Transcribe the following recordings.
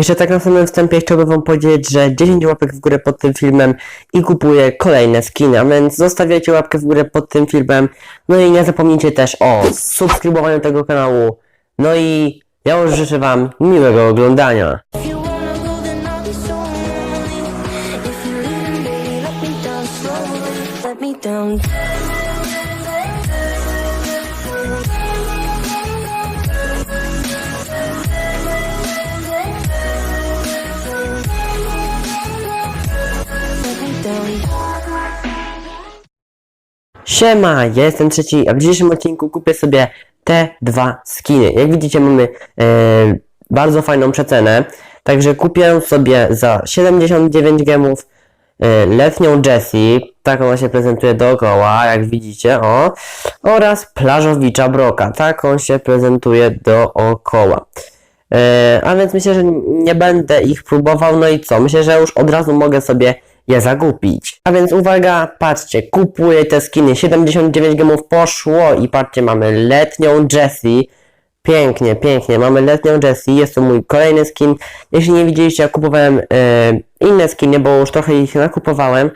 Jeszcze tak na samym wstępie chciałbym wam powiedzieć, że 10 łapek w górę pod tym filmem i kupuję kolejne skiny, a więc zostawiajcie łapkę w górę pod tym filmem. No i nie zapomnijcie też o subskrybowaniu tego kanału. No i ja już życzę wam miłego oglądania. Siema, ja jestem trzeci, a w dzisiejszym odcinku kupię sobie te dwa skiny. Jak widzicie mamy e, bardzo fajną przecenę, także kupię sobie za 79 gemów e, letnią Jessie, tak ona się prezentuje dookoła, jak widzicie, o, oraz plażowicza Broka, tak on się prezentuje dookoła. E, a więc myślę, że nie będę ich próbował, no i co? Myślę, że już od razu mogę sobie je zakupić. A więc uwaga, patrzcie, kupuję te skiny, 79 gemów poszło i patrzcie, mamy letnią Jessie. Pięknie, pięknie, mamy letnią Jessie, jest to mój kolejny skin. Jeśli nie widzieliście, ja kupowałem e, inne skiny, bo już trochę ich nakupowałem,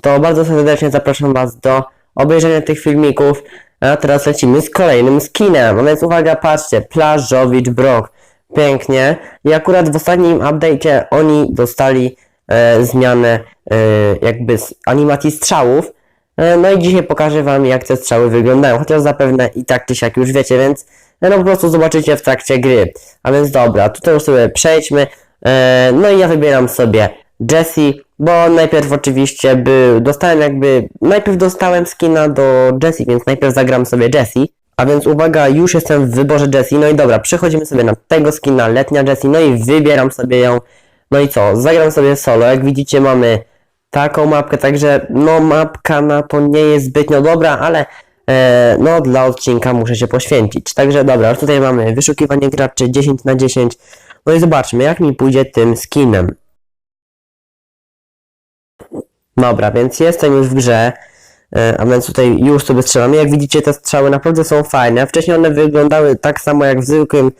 to bardzo serdecznie zapraszam Was do obejrzenia tych filmików. A teraz lecimy z kolejnym skinem. No więc uwaga, patrzcie, Plażowicz Brok. Pięknie. I akurat w ostatnim update'cie oni dostali e, zmianę e, jakby animacji strzałów. E, no i dzisiaj pokażę wam jak te strzały wyglądają, chociaż zapewne i tak czy siak już wiecie, więc e, no po prostu zobaczycie w trakcie gry. A więc dobra, tutaj już sobie przejdźmy. No i ja wybieram sobie Jessie, bo najpierw oczywiście by dostałem jakby, najpierw dostałem skina do Jessie, więc najpierw zagram sobie Jessie. A więc uwaga, już jestem w wyborze Jessie, no i dobra, przechodzimy sobie na tego skina, letnia Jessie, no i wybieram sobie ją. No i co, zagram sobie solo, jak widzicie mamy taką mapkę, także no mapka na to nie jest zbytnio dobra, ale e, no dla odcinka muszę się poświęcić. Także dobra, tutaj mamy wyszukiwanie graczy 10 na 10. No i zobaczmy jak mi pójdzie tym skinem. Dobra, więc jestem już w grze. E, A więc tutaj już sobie strzelam. Jak widzicie, te strzały naprawdę są fajne. Wcześniej one wyglądały tak samo jak w zwykłym,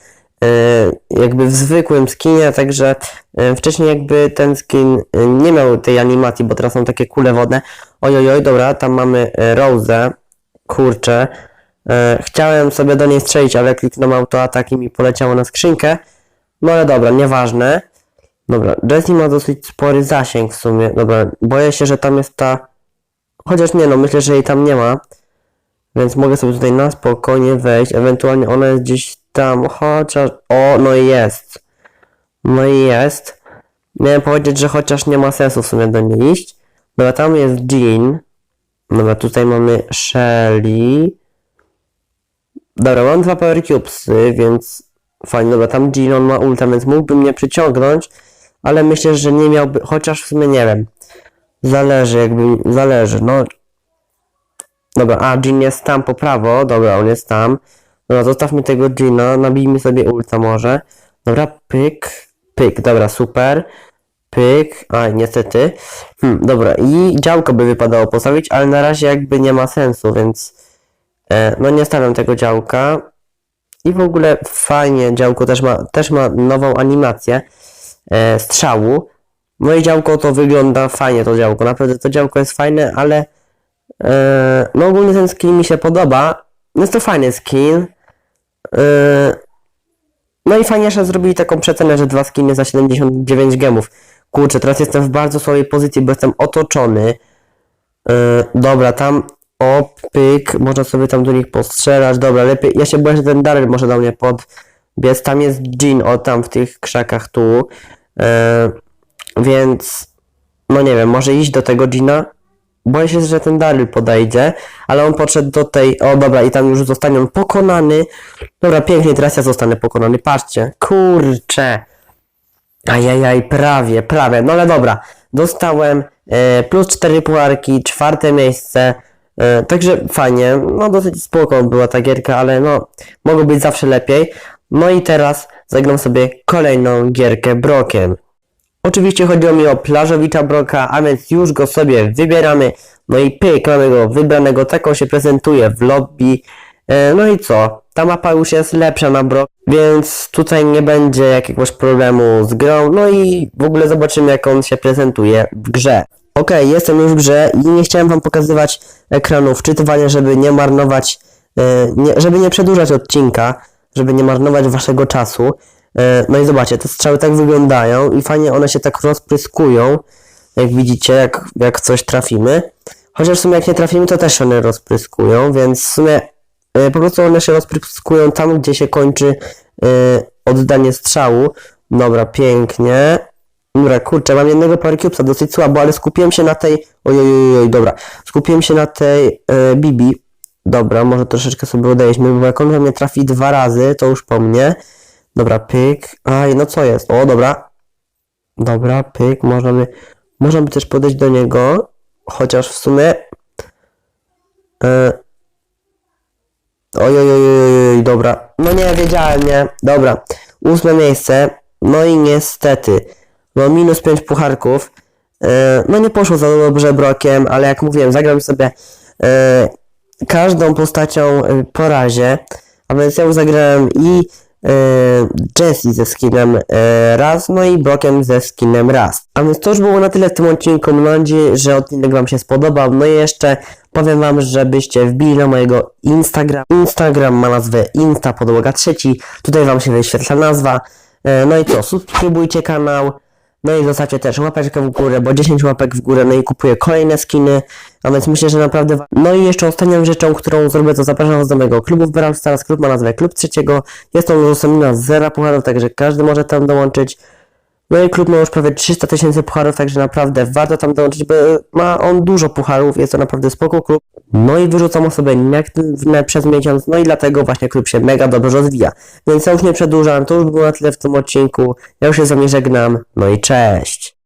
jakby w zwykłym skinie, także e, wcześniej jakby ten skin e, nie miał tej animacji, bo teraz są takie kule wodne. Ojojoj, dobra, tam mamy e, Rose. Kurczę. E, Chciałem sobie do niej strzelić, ale kliknąłem autoatak i mi poleciało na skrzynkę. No ale dobra, nieważne. Dobra, Jessie ma dosyć spory zasięg w sumie. Dobra, boję się, że tam jest ta Chociaż nie no, myślę, że jej tam nie ma. Więc mogę sobie tutaj na spokojnie wejść. Ewentualnie ona jest gdzieś tam, chociaż... O, no i jest. No i jest. Miałem powiedzieć, że chociaż nie ma sensu w sumie do niej iść. Dobra, tam jest Jean. Dobra, tutaj mamy Shelly. Dobra, mam dwa Power Cubesy, więc fajnie. Dobra, tam Jean, on ma ulta, więc mógłby mnie przyciągnąć. Ale myślę, że nie miałby, chociaż w sumie nie wiem. Zależy, jakby, zależy, no. Dobra, a Jean jest tam po prawo, dobra, on jest tam. Dobra, zostawmy tego Jeana, nabijmy sobie ulta może. Dobra, pyk, pyk, dobra, super. Pyk, a niestety. Hmm, dobra, i działko by wypadało postawić, ale na razie jakby nie ma sensu, więc e, no nie stawiam tego działka. I w ogóle fajnie, działko też ma, też ma nową animację e, strzału. Moje działko to wygląda fajnie, to działko. Naprawdę to działko jest fajne, ale e, no ogólnie ten skin mi się podoba. Jest to fajny skin. E, no i fajnie, że zrobili taką przecenę, że dwa skiny za 79 gemów. Kurczę, teraz jestem w bardzo słabej pozycji, bo jestem otoczony. E, dobra, tam o, pyk, można sobie tam do nich postrzelać. Dobra, lepiej, ja się boję, że ten Daryl może do mnie podbiec. Tam jest Jean, o tam w tych krzakach tu. E, więc, no nie wiem, może iść do tego Gina. Boję się, że ten Daryl podejdzie, ale on podszedł do tej. O, dobra, i tam już zostanie on pokonany. Dobra, pięknie, teraz ja zostanę pokonany. Patrzcie, kurczę. Ajajaj, prawie, prawie. No ale dobra, dostałem e, plus 4 puarki, czwarte miejsce. E, także fajnie, no dosyć spoko była ta gierka, ale no mogło być zawsze lepiej. No i teraz zagram sobie kolejną gierkę Brokiem. Oczywiście chodziło mi o plażowicza broka, a więc już go sobie wybieramy. No i pyk, mamy go wybranego, tak on się prezentuje w lobby. E, no i co? ta mapa już jest lepsza na Brock, więc tutaj nie będzie jakiegoś problemu z grą, no i w ogóle zobaczymy jak on się prezentuje w grze. Okej, jestem już w grze i nie chciałem wam pokazywać ekranu wczytywania, żeby nie marnować, e, żeby nie przedłużać odcinka, żeby nie marnować waszego czasu. E, no i zobaczcie, te strzały tak wyglądają i fajnie one się tak rozpryskują, jak widzicie, jak, jak coś trafimy. Chociaż w sumie jak nie trafimy, to też one rozpryskują, więc w sumie e, po prostu one się rozpryskują tam, gdzie się kończy e, oddanie strzału. Dobra, pięknie. Dobra, kurczę, mam jednego Cubesa, dosyć słabo, ale skupiłem się na tej... Oj, oj, oj, oj dobra. Skupiłem się na tej e, Bibi. Dobra, może troszeczkę sobie odejdźmy, bo jak on we mnie trafi dwa razy, to już po mnie. Dobra, pyk. Aj, no co jest? O, dobra. Dobra, pyk. Można by też podejść do niego, chociaż w sumie... E, Oj, oj, oj, oj, dobra. No nie, wiedziałem, nie. Dobra. Ósme miejsce. No i niestety. No minus 5 pucharków. E, no nie poszło za dobrze brokiem, ale jak mówiłem, zagram sobie e, każdą postacią po razie. A więc ja już zagrałem i Jessie ze skinem e, raz, no i brokiem ze skinem raz. A więc to już było na tyle w tym odcinku. Mam nadzieję, że odcinek Wam się spodobał. No i jeszcze powiem Wam, żebyście wbili na mojego Instagram. Instagram ma nazwę Insta Podłoga Trzeci. Tutaj Wam się wyświetla nazwa. E, No i co, subskrybujcie kanał. No i zostawcie też łapeczkę w górę, bo 10 łapek w górę, no i kupuję kolejne skiny, a więc myślę, że naprawdę... No i jeszcze ostatnią rzeczą, którą zrobię, to zapraszam was do mojego klubu w Brawl Stars. Klub ma nazwę Klub Trzeciego. Jest on udostępniony z zera pucharów, także każdy może tam dołączyć. No i klub ma już prawie 300 tysięcy pucharów, także naprawdę warto tam dołączyć, bo ma on dużo pucharów, jest to naprawdę spoko klub. No i wyrzucam osobę nieaktywne przez miesiąc, no i dlatego właśnie klub się mega dobrze rozwija. Więc ja już nie przedłużam, to już było na tyle w tym odcinku. Ja już się z wami żegnam, no i cześć!